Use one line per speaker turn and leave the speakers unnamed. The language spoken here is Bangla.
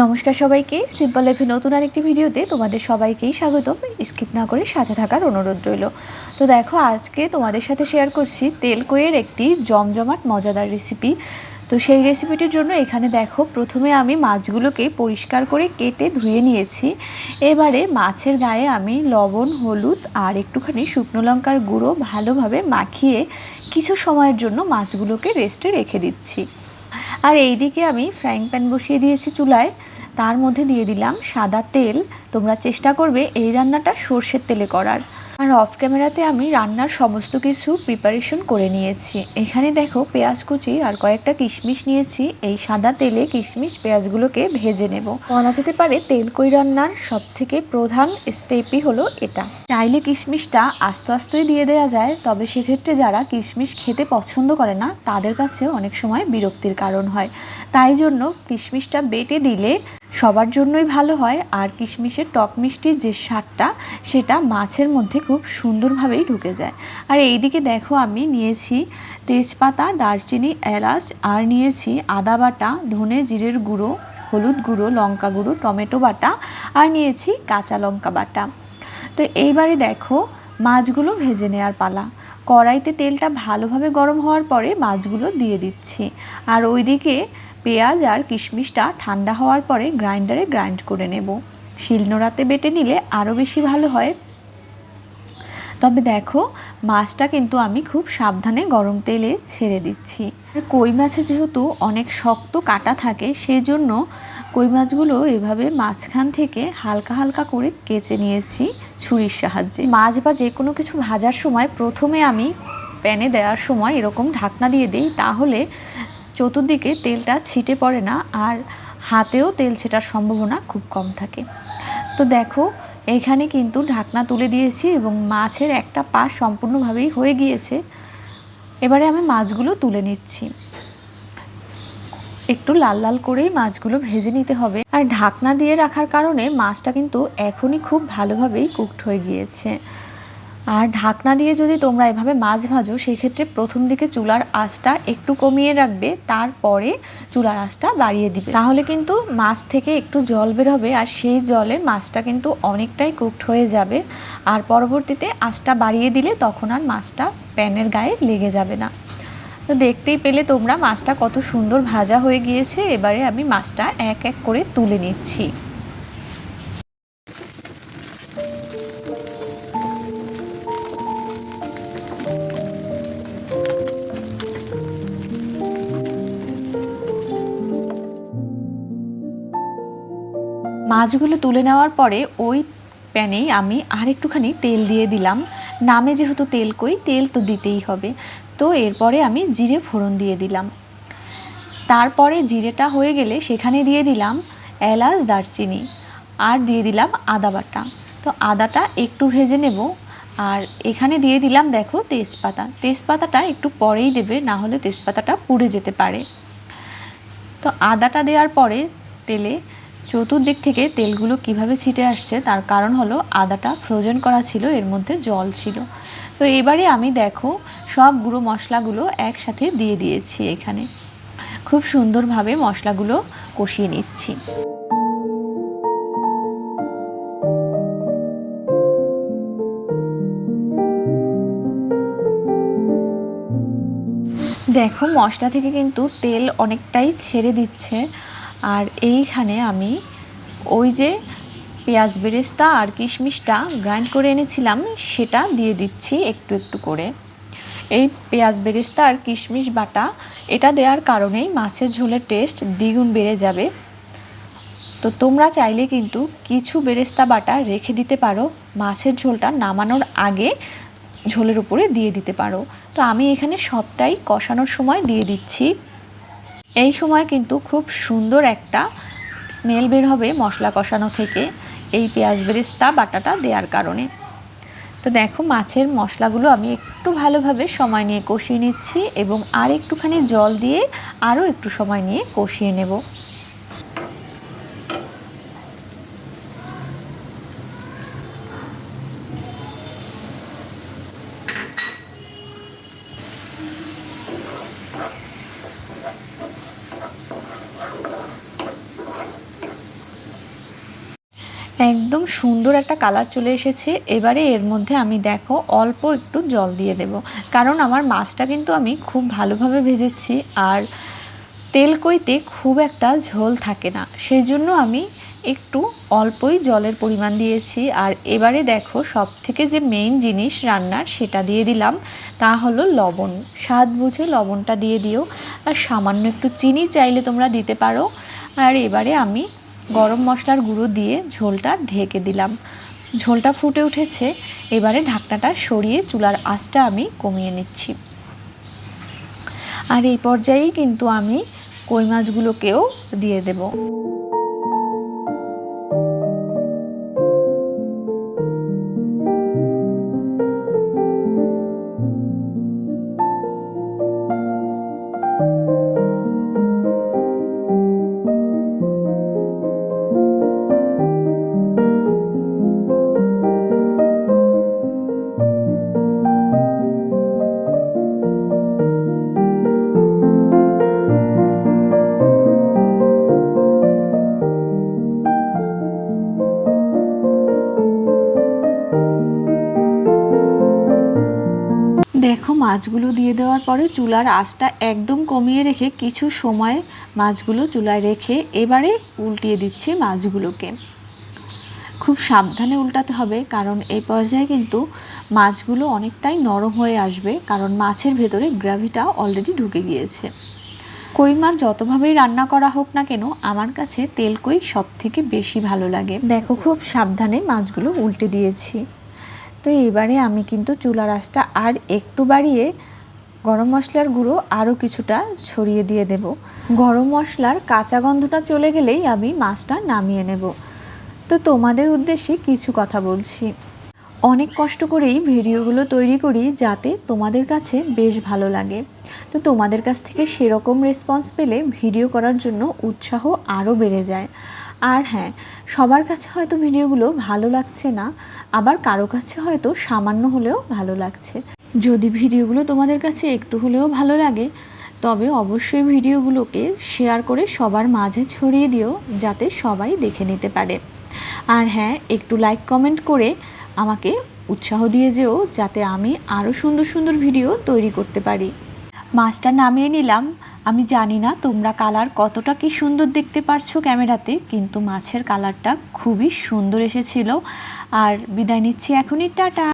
নমস্কার সবাইকে। সিম্পল লাইফে নতুন আরেকটি ভিডিওতে তোমাদের সবাইকেই স্বাগতম। স্কিপ না করে সাথে থাকার অনুরোধ রইল। তো দেখো, আজকে তোমাদের সাথে শেয়ার করছি তেলকইয়ের একটি জমজমাট, মজাদার রেসিপি তো সেই রেসিপিটির জন্য এখানে দেখো, প্রথমে আমি মাছগুলোকে পরিষ্কার করে কেটে ধুয়ে নিয়েছি। এবারে মাছের গায়ে আমি লবণ, হলুদ আর একটুখানি শুকনো লঙ্কার গুঁড়ো ভালোভাবে মাখিয়ে কিছু সময়ের জন্য মাছগুলোকে রেস্টে রেখে দিচ্ছি। আর এইদিকে আমি ফ্রাইং প্যান বসিয়ে দিয়েছি চুলায়। তার মধ্যে দিয়ে দিলাম সাদা তেল। তোমরা চেষ্টা করবে এই রান্নাটা সর্ষের তেলে করার। আর অফ ক্যামেরাতে আমি রান্নার সমস্ত কিছু প্রিপারেশন করে নিয়েছি। এখানে দেখো পেঁয়াজ কুচি আর কয়েকটা কিশমিশ নিয়েছি। এই সাদা তেলে কিশমিশ পেঁয়াজগুলোকে ভেজে নেব। বলা যেতে পারে তেল কই রান্নার সব থেকে প্রধান স্টেপই হলো এটা। চাইলে কিশমিশটা আস্তে আস্তেই দিয়ে দেওয়া যায়, তবে সেক্ষেত্রে যারা কিশমিশ খেতে পছন্দ করে না, তাদের কাছে অনেক সময় বিরক্তির কারণ হয়। তাই জন্য কিশমিশটা বেটে দিলে সবার জন্যই ভালো হয়। আর কিশমিশের টক মিষ্টির যে স্বাদটা, সেটা মাছের মধ্যে খুব সুন্দরভাবেই ঢুকে যায়। আর এইদিকে দেখো আমি নিয়েছি তেজপাতা, দারচিনি, এলাচ, আর নিয়েছি আদা বাটা, ধনে জিরের গুঁড়ো, হলুদ গুঁড়ো, লঙ্কা গুঁড়ো, টমেটো বাটা, আর নিয়েছি কাঁচা লঙ্কা বাটা। তো এইবারে দেখো মাছগুলো ভেজে নেওয়ার পালা। কড়াইতে তেলটা ভালোভাবে গরম হওয়ার পরে মাছগুলো দিয়ে দিচ্ছি। আর ওইদিকে পেঁয়াজ আর কিশমিশটা ঠান্ডা হওয়ার পরে গ্রাইন্ডারে গ্রাইন্ড করে নেব। শিলনোড়াতে বেটে নিলে আরও বেশি ভালো হয়। তবে দেখো, মাছটা কিন্তু আমি খুব সাবধানে গরম তেলে ছেড়ে দিচ্ছি। কই মাছে যেহেতু অনেক শক্ত কাটা থাকে সেই জন্য কই মাছগুলো এভাবে মাঝখান থেকে হালকা হালকা করে কেচে নিয়েছি ছুরির সাহায্যে। মাছ বা যে কোনো কিছু ভাজার সময় প্রথমে আমি প্যানে দেওয়ার সময় এরকম ঢাকনা দিয়ে দিই, তাহলে চতুর্দিকে তেলটা ছিটে পড়ে না আর হাতেও তেল ছেটার সম্ভাবনা খুব কম থাকে। তো দেখো, এখানে কিন্তু ঢাকনা তুলে দিয়েছি এবং মাছের একটা পা সম্পূর্ণভাবেই হয়ে গিয়েছে। এবারে আমি মাছগুলো তুলে নিচ্ছি। একটু লাল লাল করেই মাছগুলো ভেজে নিতে হবে। আর ঢাকনা দিয়ে রাখার কারণে মাছটা কিন্তু এখনই খুব ভালোভাবেই কুকড হয়ে গিয়েছে। আর ঢাকনা দিয়ে যদি তোমরা এভাবে মাছ ভাজো, সেক্ষেত্রে প্রথম দিকে চুলার আঁচটা একটু কমিয়ে রাখবে, তারপরে চুলার আঁচটা বাড়িয়ে দিবে। তাহলে কিন্তু মাছ থেকে একটু জল বের হবে, আর সেই জলে মাছটা কিন্তু অনেকটাই কুকড হয়ে যাবে। আর পরবর্তীতে আঁচটা বাড়িয়ে দিলে তখন আর মাছটা প্যানের গায়ে লেগে যাবে না। তো দেখতেই পেলে তোমরা মাছটা কত সুন্দর ভাজা হয়ে গিয়েছে। এবারে আমি মাছটা এক এক করে তুলে নিচ্ছি। মাছগুলো তুলে নেওয়ার পরে ওই প্যানেই আমি আর একটুখানি তেল দিয়ে দিলাম। নামে যেহেতু তেল কই, তেল তো দিতেই হবে। তো এরপরে আমি জিরে ফোড়ন দিয়ে দিলাম। তারপরে জিরেটা হয়ে গেলে সেখানে দিয়ে দিলাম এলাচ, দারচিনি আর দিয়ে দিলাম আদা বাটা। তো আদাটা একটু ভেজে নেব আর এখানে দিয়ে দিলাম দেখো তেজপাতা। তেজপাতাটা একটু পরেই দেবে, না হলে তেজপাতাটা পুড়ে যেতে পারে। তো আদাটা দেওয়ার পরে তেলে চতুর্দিক থেকে তেলগুলো কীভাবে ছিটে আসছে তার কারণ হলো আদাটা ফ্রোজেন করা ছিল, এর মধ্যে জল ছিল। তো এবারে আমি দেখো সব গুঁড়ো মশলাগুলো একসাথে দিয়ে দিয়েছি এখানে। খুব সুন্দরভাবে মশলাগুলো কষিয়ে নিচ্ছি। দেখো মশলা থেকে কিন্তু তেল অনেকটাই ছেড়ে দিচ্ছে। আর এইখানে আমি ওই যে পেঁয়াজ বেরেস্তা আর কিশমিশটা গ্রাইন্ড করে এনেছিলাম, সেটা দিয়ে দিচ্ছি একটু একটু করে। এই পেঁয়াজ বেরেস্তা আর কিশমিশ বাটা, এটা দেওয়ার কারণেই মাছের ঝোলের টেস্ট দ্বিগুণ বেড়ে যাবে। তো তোমরা চাইলে কিন্তু কিছু বেরেস্তা বাটা রেখে দিতে পারো, মাছের ঝোলটা নামানোর আগে ঝোলের উপরে দিয়ে দিতে পারো। তো আমি এখানে সবটাই কষানোর সময় দিয়ে দিচ্ছি। এই সময় কিন্তু খুব সুন্দর একটা স্মেল বের হবে, মশলা কষানো থেকে এই পেঁয়াজ বেরেস্তা, বাটাটা দেওয়ার কারণে। তো দেখো, মাছের মশলাগুলো আমি একটু ভালোভাবে সময় নিয়ে কষিয়ে নিচ্ছি এবং আর একটুখানি জল দিয়ে আরও একটু সময় নিয়ে কষিয়ে নেব। একদম সুন্দর একটা কালার চলে এসেছে। এবারে এর মধ্যে আমি দেখো অল্প একটু জল দিয়ে দেব। কারণ আমার মাছটা কিন্তু আমি খুব ভালোভাবে ভেজেছি আর তেল কইতে খুব একটা ঝোল থাকে না। সেই জন্য আমি একটু অল্পই জলের পরিমাণ দিয়েছি। আর এবারে দেখো সব থেকে যে মেইন জিনিস রান্নার সেটা দিয়ে দিলাম। তা হলো লবণ। স্বাদ বুঝে লবণটা দিয়ে দিও। আর সামান্য একটু চিনি চাইলে তোমরা দিতে পারো। আর এবারে আমি গরম মশলার গুঁড়ো দিয়ে ঝোলটা ঢেকে দিলাম। ঝোলটা ফুটে উঠেছে, এবারে ঢাকনাটা সরিয়ে চুলার আঁচটা আমি কমিয়ে নিচ্ছি। আর এই পর্যায়েই কিন্তু আমি কই মাছগুলোকেও দিয়ে দেব। দেখো মাছগুলো দিয়ে দেওয়ার পরে চুলার আঁচটা একদম কমিয়ে রেখে কিছু সময় মাছগুলো চুলায় রেখে এবারে উল্টিয়ে দিচ্ছি মাছগুলোকে। খুব সাবধানে উল্টাতে হবে, কারণ এই পর্যায়ে কিন্তু মাছগুলো অনেকটাই নরম হয়ে আসবে, কারণ মাছের ভেতরে গ্রাভিটা অলরেডি ঢুকে গিয়েছে। কই মাছ যতভাবেই রান্না করা হোক না কেন, আমার কাছে তেল কই সব থেকে বেশি ভালো লাগে। দেখো, খুব সাবধানে মাছগুলো উল্টে দিয়েছি। তো এবারে আমি কিন্তু চুলার আঁচটা আর একটু বাড়িয়ে গরম মশলার গুঁড়ো আরও কিছুটা ছড়িয়ে দিয়ে দেব। গরম মশলার কাঁচা গন্ধটা চলে গেলেই আমি মাছটা নামিয়ে নেব। তো তোমাদের উদ্দেশ্যে কিছু কথা বলছি। অনেক কষ্ট করেই ভিডিওগুলো তৈরি করি যাতে তোমাদের কাছে বেশ ভালো লাগে। তো তোমাদের কাছ থেকে সেরকম রেসপন্স পেলে ভিডিও করার জন্য উৎসাহ আরও বেড়ে যায়। আর হ্যাঁ সবার কাছে হয়তো ভিডিওগুলো ভালো লাগছে না, আবার কারও কাছে হয়তো সামান্য হলেও ভালো লাগছে। যদি ভিডিওগুলো তোমাদের কাছে একটু হলেও ভালো লাগে, তবে অবশ্যই ভিডিওগুলোকে শেয়ার করে সবার মাঝে ছড়িয়ে দিও, যাতে সবাই দেখে নিতে পারে। আর হ্যাঁ একটু লাইক কমেন্ট করে আমাকে উৎসাহ দিয়ে যেও, যাতে আমি আরও সুন্দর সুন্দর ভিডিও তৈরি করতে পারি। মাছটা নামিয়ে নিলাম। আমি জানি না তোমরা কালার কতটা কি সুন্দর দেখতে পারছ ক্যামেরাতে, কিন্তু মাছের কালারটা খুবই সুন্দর এসেছিল। আর বিদায় নিচ্ছি এখনই, টাটা!